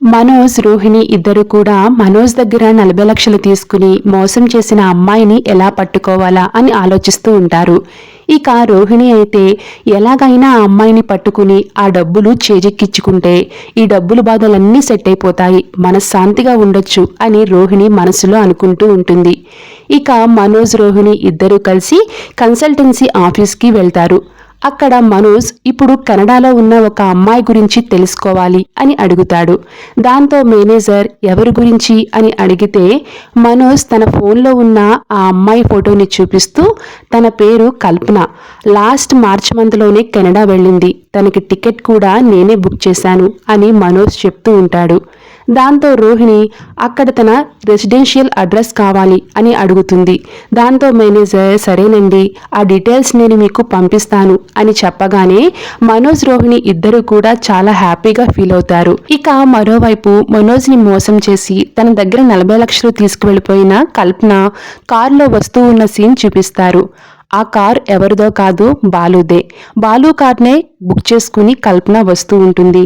మనోజ్ రోహిణి ఇద్దరు కూడా మనోజ్ దగ్గర నలభై లక్షలు తీసుకుని మోసం చేసిన అమ్మాయిని ఎలా పట్టుకోవాలా అని ఆలోచిస్తూ ఉంటారు. ఇక రోహిణి అయితే ఎలాగైనా ఆ అమ్మాయిని పట్టుకుని ఆ డబ్బులు చేజెక్కించుకుంటే ఈ డబ్బులు బాధలన్నీ సెట్ అయిపోతాయి మనశ్శాంతిగా ఉండొచ్చు అని రోహిణి మనసులో అనుకుంటూ ఉంటుంది. ఇక మనోజ్ రోహిణి ఇద్దరూ కలిసి కన్సల్టెన్సీ ఆఫీస్కి వెళ్తారు. అక్కడ మనోజ్ ఇప్పుడు కెనడాలో ఉన్న ఒక అమ్మాయి గురించి తెలుసుకోవాలి అని అడుగుతాడు. దాంతో మేనేజర్ ఎవరి గురించి? అని అడిగితే మనోజ్ తన ఫోన్లో ఉన్న ఆ అమ్మాయి ఫోటోని చూపిస్తూ తన పేరు కల్పన. లాస్ట్ మార్చ్ మంత్లోనే కెనడా వెళ్ళింది. తనకి టికెట్ కూడా నేనే బుక్ చేశాను అని మనోజ్ చెప్తూ ఉంటాడు. దాంతో రోహిణి అక్కడ తన రెసిడెన్షియల్ అడ్రస్ కావాలి అని అడుగుతుంది. దాంతో మేనేజర్ సరేనండి ఆ డీటెయిల్స్ నేను మీకు పంపిస్తాను అని చెప్పగానే మనోజ్ రోహిణి ఇద్దరు కూడా చాలా హ్యాపీగా ఫీల్ అవుతారు. ఇక మరోవైపు మనోజ్ని మోసం చేసి తన దగ్గర నలభై లక్షలు తీసుకువెళ్ళిపోయిన కల్పన కారులో వస్తూ ఉన్న సీన్ చూపిస్తారు. ఆ కార్ ఎవరిదో కాదు బాలుదే. బాలు కార్నే బుక్ చేసుకుని కల్పన వస్తూ ఉంటుంది.